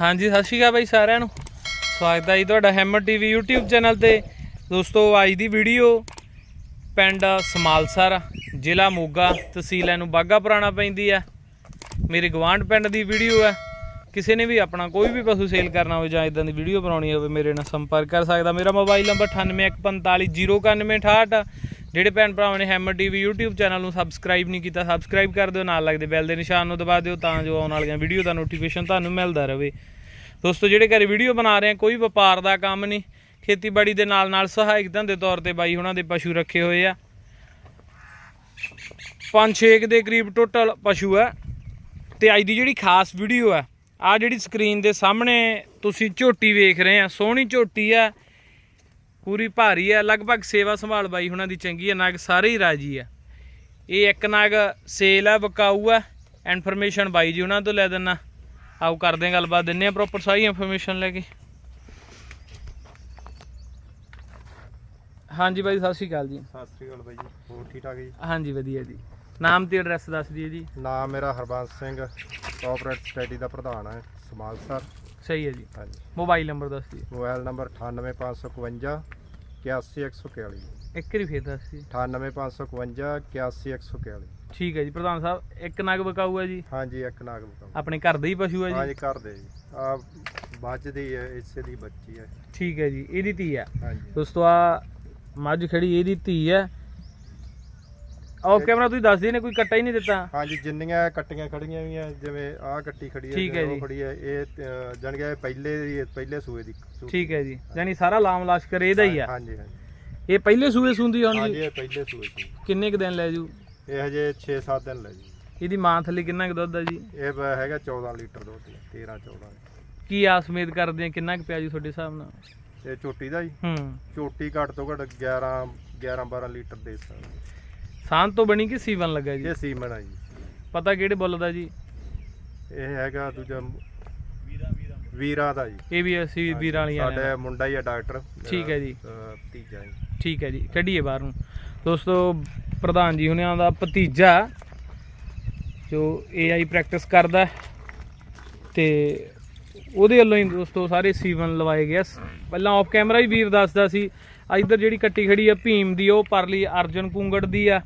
ਹਾਂਜੀ, ਸਤਿ ਸ਼੍ਰੀ ਅਕਾਲ ਬਾਈ ਸਾਰਿਆਂ ਨੂੰ। ਸਵਾਗਤ ਹੈ ਜੀ ਤੁਹਾਡਾ ਹੈਮਰ ਟੀਵੀ YouTube ਚੈਨਲ ਤੇ। ਦੋਸਤੋ, ਅੱਜ ਦੀ ਵੀਡੀਓ ਪਿੰਡ ਸਮਾਲਸਰ, ਜ਼ਿਲ੍ਹਾ ਮੋਗਾ ਤਹਿਸੀਲ ਇਹਨੂੰ ਬਾਗਾ ਪੁਰਾਣਾ ਪੈਂਦੀ ਆ ਮੇਰੇ ਗਵਾਂਢ ਪਿੰਡ ਦੀ ਵੀਡੀਓ ਹੈ। ਕਿਸੇ ਨੇ ਵੀ ਆਪਣਾ ਕੋਈ ਵੀ ਪਸ਼ੂ ਸੇਲ ਕਰਨਾ ਹੋਵੇ ਜਾਂ ਇਦਾਂ ਦੀ ਵੀਡੀਓ ਬਣਾਉਣੀ ਹੋਵੇ, ਮੇਰੇ ਨਾਲ ਸੰਪਰਕ ਕਰ ਸਕਦਾ। ਮੇਰਾ ਮੋਬਾਈਲ ਨੰਬਰ 9814509168 ਜਿਹੜੇ ਭੈਣ ਭਰਾਵਾਂ ਨੇ ਹੈਮਰ ਟੀਵੀ YouTube ਚੈਨਲ ਨੂੰ ਸਬਸਕ੍ਰਾਈਬ ਨਹੀਂ ਕੀਤਾ ਸਬਸਕ੍ਰਾਈਬ ਕਰ ਦਿਓ, ਨਾਲ ਲੱਗਦੇ ਬੈਲ ਦੇ ਨਿਸ਼ਾਨ ਨੂੰ ਦਬਾ ਦਿਓ ਤਾਂ ਜੋ ਆਉਣ ਵਾਲੀਆਂ ਵੀਡੀਓ ਦਾ ਨੋਟੀਫਿਕੇਸ਼ਨ ਤੁਹਾਨੂੰ ਮਿਲਦਾ ਰਹੇ। ਦੋਸਤੋ, ਜਿਹੜੇ ਘਰੇ ਵੀਡੀਓ ਬਣਾ ਰਹੇ ਆ, ਕੋਈ ਵਪਾਰ ਦਾ ਕੰਮ ਨਹੀਂ। ਖੇਤੀਬਾੜੀ ਦੇ ਨਾਲ ਨਾਲ ਸਹਾਇਕ ਧੰਦੇ ਤੌਰ ਤੇ ਬਾਈ ਉਹਨਾਂ ਦੇ ਪਸ਼ੂ ਰੱਖੇ ਹੋਏ ਆ। ਪੰਜ ਛੇ ਕੁ ਦੇ ਕਰੀਬ ਟੋਟਲ ਪਸ਼ੂ ਆ। ਤੇ ਅੱਜ ਦੀ ਜਿਹੜੀ ਖਾਸ ਵੀਡੀਓ ਆ ਆ ਜਿਹੜੀ ਸਕਰੀਨ ਦੇ ਸਾਹਮਣੇ ਤੁਸੀਂ ਝੋਟੀ ਵੇਖ ਰਹੇ ਆ, ਸੋਹਣੀ ਝੋਟੀ ਆ। ਪੂਰੀ ਭਾਰੀ ਆ ਲਗਭਗ ਸੇਵਾ ਸੰਭਾਲ ਬਾਈ ਹੁਣਾਂ ਦੀ ਚੰਗੀ ਆ ਨਗ ਸਾਰੇ ਹੀ ਰਾਜੀ ਆ ਇਹ ਇੱਕ ਨਗ ਸੇਲ ਆ ਬਕਾਊ ਆ ਇਨਫੋਰਮੇਸ਼ਨ ਬਾਈ ਜੀ ਉਹਨਾਂ ਤੋਂ ਲੈ ਦਿੰਨਾ। ਆਓ ਕਰਦੇ ਆਂ ਗੱਲਬਾਤ ਦਿੰਨੇ ਆ ਪ੍ਰੋਪਰ ਸਾਰੀ ਇਨਫੋਰਮੇਸ਼ਨ ਲੈ ਕੇ। ਹਾਂਜੀ ਬਾਈ ਸਤਿ ਸ਼੍ਰੀ ਅਕਾਲ ਜੀ। ਸਤਿ ਸ੍ਰੀ ਅਕਾਲ ਬਾਈ ਜੀ ਹੋਰ ਠੀਕ ਠਾਕ ਜੀ? ਹਾਂਜੀ ਵਧੀਆ ਜੀ। ਨਾਮ ਤੇ ਐਡਰੈਸ ਦੱਸ ਦਈਏ ਜੀ। ਨਾਮ ਮੇਰਾ ਹਰਬੰਸ ਸਿੰਘ ਕੋਆਪਰੇਟ ਸਟੇਡੀ ਦਾ ਪ੍ਰਧਾਨ ਹੈ ਸਮਾਲਸਰ ਸਹੀ ਹੈ ਜੀ। ਹਾਂਜੀ। ਮੋਬਾਈਲ ਨੰਬਰ ਦੱਸ ਦਈਏ ਮੋਬਾਈਲ ਨੰਬਰ 98552 81141 ਇੱਕ ਵਾਰੀ ਫੇਰ ਦੱਸ ਦਈਏ 98552 81141 ਠੀਕ ਹੈ ਜੀ ਪ੍ਰਧਾਨ ਸਾਹਿਬ ਇੱਕ ਨਗ ਬਕਾਊ ਹੈ ਜੀ? ਹਾਂਜੀ ਇੱਕ ਨਾਗ ਬਕਾਉ ਆਪਣੇ ਘਰ ਦਾ ਹੀ ਪਸ਼ੂ ਹੈ ਜੀ? ਹਾਂਜੀ ਘਰ ਦੇ ਜੀ। ਆ ਬਚਦੀ ਹੈ ਇਸੇ ਦੀ ਬੱਚੀ ਹੈ। ਠੀਕ ਹੈ ਜੀ ਇਹਦੀ ਧੀ ਹੈ। ਹਾਂਜੀ। ਦੋਸਤੋ ਆ ਮੱਝ ਖੜੀ ਇਹਦੀ ਧੀ ਹੈ। ਆਹ ਕੈਮਰਾ ਤੁਸੀਂ ਦੱਸ ਦਈਏ ਨੇ ਕੋਈ ਕੱਟਾ ਹੀ ਨਹੀਂ ਦਿੱਤਾ। ਹਾਂਜੀ ਜਿੰਨੀਆਂ ਕੱਟੀਆਂ ਖੜੀਆਂ ਵੀ ਆ ਜਿਵੇਂ ਆਹ ਕੱਟੀ ਖੜੀ ਹੈ ਠੀਕ ਹੈ ਜਿਵੇਂ ਜੀ। ਉਹ ਖੜੀ ਹੈ ਇਹ ਜਾਣ ਗਿਆ ਪਹਿਲੇ ਦੀ ਪਹਿਲੇ ਸੂਏ ਦੀ। ਠੀਕ ਹੈ ਜੀ। ਯਾਨੀ ਸਾਰਾ ਲਾਮ ਲਾਸ਼ਕਰ ਇਹਦਾ ਹੀ ਆ। ਹਾਂਜੀ ਹਾਂਜੀ। ਇਹ ਪਹਿਲੇ ਸੂਏ ਸੁੰਦੀ ਹੁਣ ਹਾਂਜੀ ਜੀ? ਇਹ ਪਹਿਲੇ ਸੂਏ ਦੀ ਕਿੰਨੇ ਕੁ ਦਿਨ ਲੈ ਜੂ? ਇਹ ਹਜੇ 6-7 ਦਿਨ ਲੈ ਜੀ। ਇਹਦੀ ਮਾਂ ਥੱਲੇ ਕਿੰਨਾ ਕੁ ਦੁੱਧ ਹੈ ਜੀ? ਇਹ ਬ- ਹੈਗਾ 14 ਲੀਟਰ ਦੁੱਧ 13 14 ਕੀ ਆਸ ਉਮੀਦ ਕਰਦੇ ਆ ਕਿੰਨਾ ਕੁ ਪਿਆ ਜੂ ਤੁਹਾਡੇ ਹਿਸਾਬ ਨਾਲ? ਇਹ ਝੋਟੀ ਦਾ ਜੀ। ਹੂੰ। ਝੋਟੀ ਘੱਟ ਤੋਂ ਘੱਟ 11 11 12 ਲੀਟਰ ਦੇ ਸਕਦੀ ਸਾਂਤ ਤੋਂ ਬਣੀ ਕਿ ਸੀਵਨ ਲੱਗਾ ਜੀ? ਇਹ ਸੀਮਨ ਆ ਜੀ। ਪਤਾ ਕਿਹੜੇ ਬੁੱਲ ਦਾ ਜੀ? ਇਹ ਹੈਗਾ ਦੂਜਾ ਵੀਰਾਂ ਦਾ ਜੀ। ਇਹ ਵੀ ਅਸੀਂ ਵੀਰਾਂ ਵਾਲੀਆਂ ਨੇ। ਸਾਡੇ ਮੁੰਡਾ ਹੀ ਆ ਡਾਕਟਰ। ਠੀਕ ਹੈ ਜੀ। ਅਹ, ਭਤੀਜਾ ਜੀ। ਠੀਕ ਹੈ ਜੀ ਕੱਢੀਏ ਬਾਹਰ। ਨੂੰ ਦੋਸਤੋ ਪ੍ਰਧਾਨ ਜੀ ਹੁਣਿਆਂ ਦਾ ਭਤੀਜਾ ਜੋ AI ਪ੍ਰੈਕਟਿਸ ਕਰਦਾ ਹੈ ਤੇ ਉਹਦੇ ਵੱਲੋਂ ਹੀ ਦੋਸਤੋ ਸਾਰੇ ਸੀਵਨ ਲਵਾਏ ਗਏ ਆ। ਪਹਿਲਾਂ ਆਫ ਕੈਮਰਾ ਹੀ ਵੀਰ ਦੱਸਦਾ ਸੀ ਆ ਇੱਧਰ ਜਿਹੜੀ ਕੱਟੀ ਖੜੀ ਆ ਭੀਮ ਦੀ ਉਹ ਪਰਲੀ ਅਰਜਨ ਕੁੰਗੜ ਦੀ ਆ।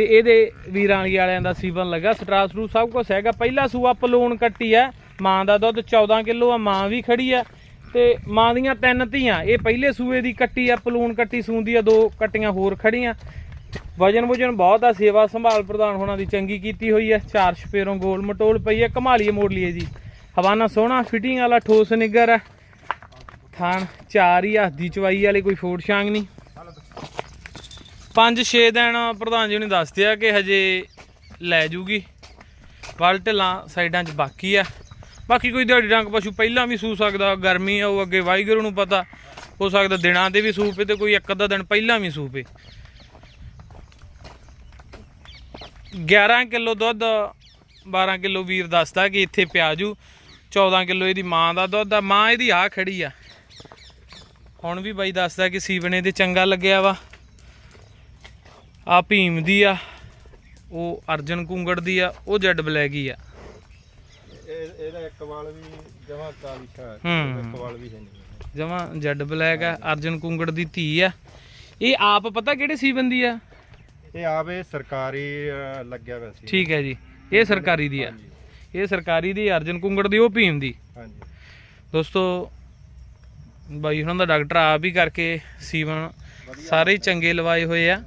ਤੇ ਇਹਦੇ ਵੀਰਾਂਗੀ ਵਾਲਿਆਂ ਦਾ ਸੀਵਨ ਲੱਗਾ। ਸਟਰਾਸ ਰੂ ਸਭ ਕੁਝ ਹੈਗਾ। ਪਹਿਲਾ ਸੂਆ ਪਲੂਣ ਕੱਟੀ ਆ ਮਾਂ ਦਾ ਦੁੱਧ 14 ਕਿਲੋ ਆ, ਮਾਂ ਵੀ ਖੜੀ ਆ ਤੇ ਮਾਂ ਦੀਆਂ ਤਿੰਨ ਧੀਆਂ। ਇਹ ਪਹਿਲੇ ਸੂਏ ਦੀ ਕੱਟੀ ਆ, ਪਲੂਣ ਕੱਟੀ ਸੂੰਦੀ ਆ, ਦੋ ਕੱਟੀਆਂ ਹੋਰ ਖੜੀਆਂ। ਵਜਨ ਵਜਨ ਬਹੁਤ ਆ, ਸੇਵਾ ਸੰਭਾਲ ਪ੍ਰਧਾਨ ਹੋਣਾ ਦੀ ਚੰਗੀ ਕੀਤੀ ਹੋਈ ਹੈ ਚਾਰ ਛਪੇਰੋਂ ਗੋਲ ਮਟੋਲ ਪਈ ਹੈ ਕਮਾਲੀਏ ਮੋੜ ਲਈਏ ਜੀ। ਹਵਾਨਾ ਸੋਹਣਾ, ਫਿਟਿੰਗ ਵਾਲਾ ਠੋਸ ਨਿੱਗਰ ਹੈ ਥਾਣ ਚਾਰ ਹੀ ਹੱਥ ਦੀ ਚਵਾਈ ਵਾਲੀ ਕੋਈ ਫੋੜ ਛਾਂਗ ਨਹੀਂ। ਪੰਜ 6 ਦਿਨ ਪ੍ਰਧਾਨ ਜੀ ਨੇ ਦੱਸਦੇ ਆ ਕਿ ਹਜੇ ਲੈ ਜੂਗੀ। ਵੱਲ ਢਿੱਲਾਂ ਸਾਈਡਾਂ 'ਚ ਬਾਕੀ ਆ। ਬਾਕੀ ਕੋਈ ਦਿਹਾੜੀ ਡੰਗ ਪਸ਼ੂ ਪਹਿਲਾਂ ਵੀ ਸੂ ਸਕਦਾ, ਗਰਮੀ ਆ, ਉਹ ਅੱਗੇ ਵਾਹਿਗੁਰੂ ਨੂੰ ਪਤਾ। ਹੋ ਸਕਦਾ ਦਿਨਾਂ ਤੇ ਵੀ ਸੂ ਪਏ ਤੇ ਕੋਈ ਇੱਕ ਅੱਧਾ ਦਿਨ ਪਹਿਲਾਂ ਵੀ ਸੂ ਪਏ 11 ਕਿਲੋ ਦੁੱਧ 12 ਕਿਲੋ ਵੀਰ ਦੱਸਦਾ ਕਿ ਇੱਥੇ ਪਿਆਜੂ 14 ਕਿਲੋ ਇਹਦੀ ਮਾਂ ਦਾ ਦੁੱਧ ਆ। ਮਾਂ ਇਹਦੀ ਆ ਖੜੀ ਆ। ਹੁਣ ਵੀ ਬਾਈ ਦੱਸਦਾ ਕਿ ਸੀਵਨੇ ਤੇ ਚੰਗਾ ਲੱਗਿਆ ਵਾ। ਆ ਭੀਮ ਦੀ ਆ ਉਹ ਅਰਜਨ ਕੁੰਗੜ ਦੀ ਆ ਉਹ ਜੱਡ ਬਲੈਗੀ ਆ। ਇਹ ਇਹਦਾ ਇੱਕ ਵਾਲ ਵੀ ਜਮਾ ਕਾਲੀ ਹੈ ਹੂੰ। ਇੱਕ ਵਾਲ ਵੀ ਹੈ ਨਹੀਂ। ਜਮਾ ਜੱਡ ਬਲੈਕ ਆ ਅਰਜਨ ਕੁੰਗੜ ਦੀ ਧੀ ਆ। ਇਹ ਆਪ ਪਤਾ ਕਿਹੜੇ ਸੀਵਨ ਦੀ ਆ? ਇਹ ਆਵੇ ਸਰਕਾਰੀ ਅਹ, ਲੱਗਿਆ ਹੋਇਆ ਸੀ ਠੀਕ ਹੈ ਜੀ। ਇਹ ਸਰਕਾਰੀ ਦੀ ਆ। ਇਹ ਸਰਕਾਰੀ ਦੀ ਅਰਜਨ ਕੁੰਗੜ ਦੀ ਉਹ ਭੀਮ ਦੀ। ਹਾਂਜੀ। ਦੋਸਤੋ ਬਾਈ ਉਹਨਾਂ ਦਾ ਡਾਕਟਰ ਆਪ ਹੀ ਕਰਕੇ ਸੀਵਨ ਸਾਰੇ ਹੀ ਚੰਗੇ ਲਵਾਏ ਹੋਏ ਆ।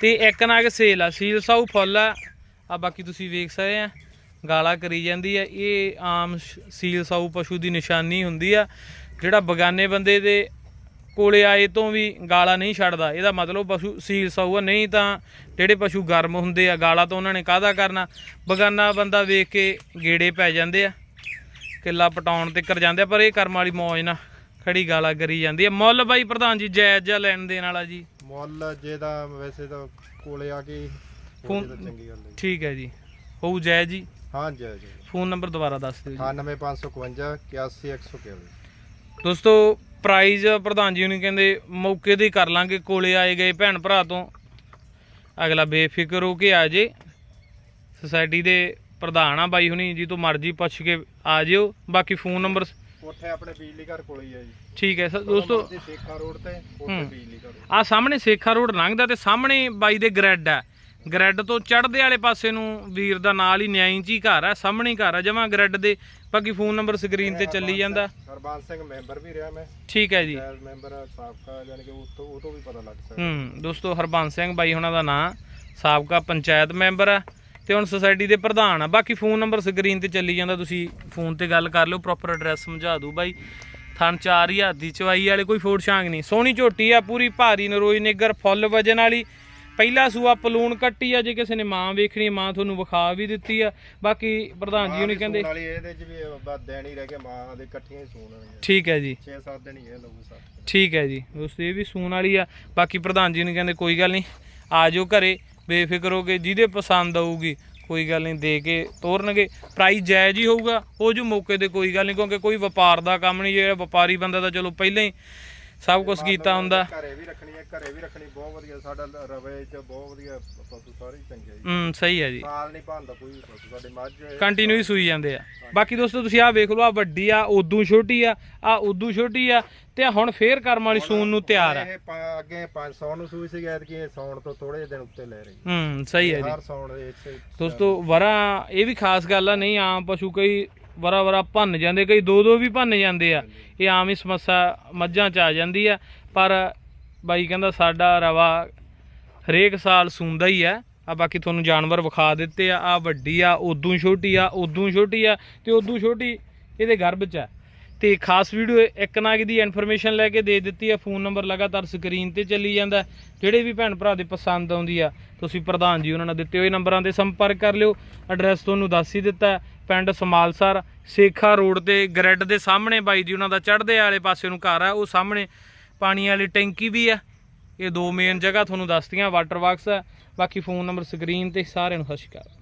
ਤੇ ਇੱਕ ਨਾਗ ਸੇਲ ਆ, ਸੀਲ ਸਾਊ ਫੁੱਲ ਆ। ਆ ਬਾਕੀ ਤੁਸੀਂ ਵੇਖ ਸਕਦੇ ਆ, ਗਾਲਾ ਕਰੀ ਜਾਂਦੀ ਆ। ਇਹ ਆਮ ਸੀਲ ਸਾਊ ਪਸ਼ੂ ਦੀ ਨਿਸ਼ਾਨੀ ਹੁੰਦੀ ਆ। ਜਿਹੜਾ ਬਗਾਨੇ ਬੰਦੇ ਦੇ ਕੋਲੇ ਆਏ ਤੋਂ ਵੀ ਗਾਲਾ ਨਹੀਂ ਛੱਡਦਾ। ਇਹਦਾ ਮਤਲਬ ਪਸ਼ੂ ਸੀਲ ਸਾਊ ਆ। ਨਹੀਂ ਤਾਂ ਜਿਹੜੇ ਪਸ਼ੂ ਗਰਮ ਹੁੰਦੇ ਆ, ਗਾਲਾ ਤਾਂ ਉਹਨਾਂ ਨੇ ਕਾਹਦਾ ਕਰਨਾ? ਬਗਾਨਾ ਬੰਦਾ ਵੇਖ ਕੇ ਗੇੜੇ ਪੈ ਜਾਂਦੇ ਆ, ਕਿੱਲਾ ਪਟਾਉਣ ਤੇ ਕਰ ਜਾਂਦੇ ਆ, ਪਰ ਇਹ ਕਰਮ ਵਾਲੀ ਮੌਜ ਨਾ ਖੜੀ ਗਾਲਾ ਕਰੀ ਜਾਂਦੀ ਆ। ਮੁੱਲ ਬਾਈ ਪ੍ਰਧਾਨ ਜੀ, ਜਾਇਜ਼ ਜਿਹਾ ਲੈਣ ਦੇਣ ਵਾਲਾ ਜੀ। ਮੁੱਲ ਜਿਹਦਾ ਵੈਸੇ ਤਾਂ ਕੋਲੇ ਆ ਕੇ ਫੋਨ- ਚੰਗੀ ਗੱਲ ਹੈ ਜੀ। ਠੀਕ ਹੈ ਜੀ। ਹੋਊ ਜਾਇਜ਼ ਜੀ। ਹਾਂ ਜੈ ਜੈ। ਫੋਨ ਨੰਬਰ ਦੁਬਾਰਾ ਦੱਸ ਦਿਓ ਜੀ। 98552 81141 ਦੋਸਤੋ ਪ੍ਰਾਈਜ਼ ਪ੍ਰਧਾਨ ਜੀ ਨੂੰ ਕਹਿੰਦੇ ਮੌਕੇ ਤੇ ਹੀ ਕਰ ਲਾਂਗੇ ਕੋਲੇ ਆਏ ਗਏ ਭੈਣ ਭਰਾ ਤੋਂ। ਅਗਲਾ ਬੇਫਿਕਰ ਹੋ ਕੇ ਆ ਜੇ। ਸੁਸਾਇਟੀ ਦੇ ਪ੍ਰਧਾਨ ਆ ਬਾਈ ਹੁਣੀ ਜੀ ਤੋਂ ਮਰਜ਼ੀ ਪੁੱਛ ਕੇ ਆ ਜਿਓ। ਬਾਕੀ ਫੋਨ ਨੰਬਰ ਉੱਥੇ ਆਪਣੇ ਬਿਜਲੀ ਘਰ ਕੋਲ ਹੀ ਹੈ ਜੀ। ਠੀਕ ਹੈ ਸਰ ਦੋਸਤੋ ਸੇਖਾ ਰੋਡ ਤੇ ਉੱਥੇ ਹੂੰ। ਬਿਜਲੀ ਘਰ। ਆ ਸਾਹਮਣੇ ਸੇਖਾ ਰੋਡ ਲੰਘਦਾ ਤੇ ਸਾਹਮਣੇ ਬਾਈ ਦੇ ਗ੍ਰੈਡ ਆ ਗ੍ਰੈਡ ਤੋਂ ਚੜ੍ਹਦੇ ਵਾਲੇ ਪਾਸੇ ਨੂੰ ਵੀਰ ਦਾ ਨਾਲ ਹੀ ਨਿਆਂ ਇੰਚੀ ਘਰ ਆ ਸਾਹਮਣੇ ਹੀ ਘਰ ਆ ਜਮਾ ਗ੍ਰੈਡ ਦੇ। ਬਾਕੀ ਫੋਨ ਨੰਬਰ ਸਕਰੀਨ ਤੇ ਚੱਲੀ ਜਾਂਦਾ। ਹਰਬੰਸ ਸਿੰਘ ਮੈਂਬਰ ਵੀ ਰਿਹਾ ਮੈਂ। ਠੀਕ ਹੈ ਜੀ। ਮੈਂਬਰ ਸਾਬਕਾ ਯਾਨੀ ਕਿ ਉਹ ਤੋਂ ਉਹ ਤੋਂ ਵੀ ਪਤਾ ਲੱਗ ਸਕਦਾ। ਹੂੰ ਦੋਸਤੋ ਹਰਬੰਸ ਸਿੰਘ ਬਾਈ ਉਹਨਾਂ ਦਾ ਨਾਂ ਸਾਬਕਾ ਪੰਚਾਇਤ ਮੈਂਬਰ ਆ ਤੇ ਹੁਣ ਸੁਸਾਇਟੀ ਦੇ ਪ੍ਰਧਾਨ ਆ। ਬਾਕੀ ਫੋਨ ਨੰਬਰ ਸਕਰੀਨ ਤੇ ਚੱਲੀ ਜਾਂਦਾ ਤੁਸੀਂ ਫੋਨ ਤੇ ਗੱਲ ਕਰ ਲਿਓ ਪ੍ਰੋਪਰ ਐਡਰੈਸ ਸਮਝਾ ਦੂ ਬਾਈ। ਥਣ 4000 ਦੀ ਚਵਾਈ ਵਾਲੇ ਕੋਈ ਫੋੜ ਛਾਂਗ ਨਹੀਂ। ਸੋਹਣੀ ਝੋਟੀ ਆ ਪੂਰੀ ਭਾਰੀ ਨਰੋਈ ਨਿੱਗਰ ਫੁੱਲ ਵਜਨ ਵਾਲੀ। ਪਹਿਲਾ ਸੂਆ ਪਲੂਣ ਕੱਟੀ ਆ ਜੇ ਕਿਸੇ ਨੇ ਮਾਂ ਵੇਖਣੀ ਮਾਂ ਤੁਹਾਨੂੰ ਵਿਖਾ ਵੀ ਦਿੱਤੀ ਆ। ਬਾਕੀ ਪ੍ਰਧਾਨ ਜੀ ਉਹਨੇ ਕਹਿੰਦੇ ਵਾਲੀ ਇਹਦੇ ਚ ਵੀ ਬਸ ਦੇਣੀ ਰਹਿ ਕੇ ਮਾਂ ਦੇ ਇਕੱਠੀਆਂ ਹੀ ਸੂਣ ਵਾਲੀਆਂ। ਠੀਕ ਹੈ ਜੀ। 6-7 ਦਿਨ ਹੀ ਇਹ ਠੀਕ ਹੈ ਜੀ। ਇਹ ਵੀ ਸੂਣ ਵਾਲੀ ਆ। ਬਾਕੀ ਪ੍ਰਧਾਨ ਜੀ ਨੇ ਕਹਿੰਦੇ ਕੋਈ ਗੱਲ ਨਹੀਂ ਆ ਜਾਓ ਘਰੇ। ਬੇਫਿਕਰ ਹੋ ਕੇ ਜਿਹਦੇ ਪਸੰਦ ਆਊਗੀ, ਕੋਈ ਗੱਲ ਨਹੀਂ ਦੇ ਕੇ ਤੋਰਨਗੇ। ਪ੍ਰਾਈਸ ਜਾਇਜ਼ ਹੀ ਹੋਊਗਾ, ਉਹ ਜੋ ਮੌਕੇ ਤੇ ਕੋਈ ਗੱਲ ਨਹੀਂ, ਕਿਉਂਕਿ ਕੋਈ ਵਪਾਰ ਦਾ ਕੰਮ ਨਹੀਂ, ਜਿਹੜਾ ਵਪਾਰੀ ਬੰਦਾ ਤਾਂ ਚਲੋ ਪਹਿਲਾਂ ਹੀ ਸਭ ਕੁਝ ਕੀਤਾ ਹੁੰਦਾ। ਘਰੇ ਵੀ ਰੱਖਣੀ ਹੈ ਘਰੇ ਵੀ ਰੱਖਣੀ ਬਹੁਤ ਵਧੀਆ ਸਾਡਾ ਰਵੇ ਚ ਬਹੁਤ ਵਧੀਆ ਪਸ਼ੂ ਸਾਰੇ ਚੰਗੇ ਆ ਜੀ। ਹੂੰ ਸਹੀ ਹੈ ਜੀ। ਸਾਲ ਨਹੀਂ ਭਾਂਦਾ ਕੋਈ ਵੀ ਪਸ਼ੂ ਸਾਡੇ ਮੱਝ ਕੰਟੀਨਿਊ ਹੀ ਸੂਈ ਜਾਂਦੇ ਆ। ਬਾਕੀ ਦੋਸਤੋ ਤੁਸੀਂ ਆਹ ਵੇਖ ਲਓ ਆ ਵੱਡੀ ਆ ਉਦੋਂ ਛੋਟੀ ਆ ਆ ਉਦੋਂ ਛੋਟੀ ਆ ਤੇ ਆਹ ਹੁਣ ਫੇਰ ਕਰਮ ਵਾਲੀ ਸੂਣ ਨੂੰ ਤਿਆਰ ਆ। ਇਹ ਪ- ਅੱਗੇ 500 ਨੂੰ ਸੂਈ ਸੀ ਐਤਕੀ ਇਹ ਸੌਣ ਤੋਂ ਥੋੜੇ ਜਿਹੇ ਦਿਨ ਉੱਤੇ ਲੈ ਰਹੀ ਹੂੰ। ਸਹੀ ਹੈ ਜੀ। ਹਰ ਸੌਣ ਦੇ ਇੱਥੇ ਦੋਸਤੋ ਵਰਾ ਇਹ ਵੀ ਖਾਸ ਗੱਲ ਆ ਨਹੀਂ ਆਮ ਪਸ਼ੂ ਕਈ ਵਰਾ ਵਰਾ ਭੰਨ ਜਾਂਦੇ, ਕਈ ਦੋ ਦੋ ਵੀ ਭੰਨ ਜਾਂਦੇ ਆ। ਇਹ ਆਮ ਹੀ ਸਮੱਸਿਆ ਮੱਝਾਂ ਚ ਆ ਜਾਂਦੀ ਆ। ਪਰ ਬਾਈ ਕਹਿੰਦਾ ਸਾਡਾ ਰਵਾ ਹਰੇਕ ਸਾਲ ਸੂੰਦਾ ਹੀ ਆ। ਆ ਬਾਕੀ ਤੁਹਾਨੂੰ ਜਾਨਵਰ ਵਿਖਾ ਦਿੱਤੇ ਆ। ਆ ਵੱਡੀ ਆ ਉਦੋਂ ਛੋਟੀ ਆ ਉਦੋਂ ਛੋਟੀ ਆ ਤੇ ਉਦੋਂ ਛੋਟੀ ਇਹਦੇ ਗਰਭ ਚ ਆ। ਤੇ ਖਾਸ ਵੀਡੀਓ ਇੱਕ ਨਾ ਦੀ ਇਨਫੋਰਮੇਸ਼ਨ ਲੈ ਕੇ ਦੇ ਦਿੱਤੀ ਆ। ਫੋਨ ਨੰਬਰ ਲਗਾਤਾਰ ਸਕਰੀਨ ਤੇ ਚੱਲੀ ਜਾਂਦਾ। ਜਿਹੜੇ ਵੀ ਭੈਣ ਭਰਾ ਦੇ ਪਸੰਦ ਆਉਂਦੀ ਆ, ਤੁਸੀਂ ਪ੍ਰਧਾਨ ਜੀ ਉਹਨਾਂ ਨਾਲ ਦਿੱਤੇ ਹੋਏ ਨੰਬਰਾਂ ਤੇ ਸੰਪਰਕ ਕਰ ਲਿਓ। ਐਡਰੈਸ ਤੁਹਾਨੂੰ ਦੱਸ ਹੀ ਦਿੱਤਾ। ਪਿੰਡ ਸਮਾਲਸਰ ਸੇਖਾ ਰੋਡ ਤੇ ਗ੍ਰੈਡ ਦੇ ਸਾਹਮਣੇ ਬਾਈ ਜੀ ਉਹਨਾਂ ਦਾ ਚੜ੍ਹਦੇ ਵਾਲੇ ਪਾਸੇ ਨੂੰ ਘਰ ਆ, ਉਹ ਸਾਹਮਣੇ ਪਾਣੀ ਵਾਲੀ ਟੈਂਕੀ ਵੀ ਆ। ਇਹ ਦੋ ਮੇਨ ਜਗ੍ਹਾ ਤੁਹਾਨੂੰ ਦੱਸਤੀਆਂ ਵਾਟਰ ਬਾਕਸ ਆ। ਬਾਕੀ ਫੋਨ ਨੰਬਰ ਸਕਰੀਨ ਤੇ ਸਾਰਿਆਂ ਨੂੰ ਸਤਿ ਸ਼੍ਰੀ ਅਕਾਲ।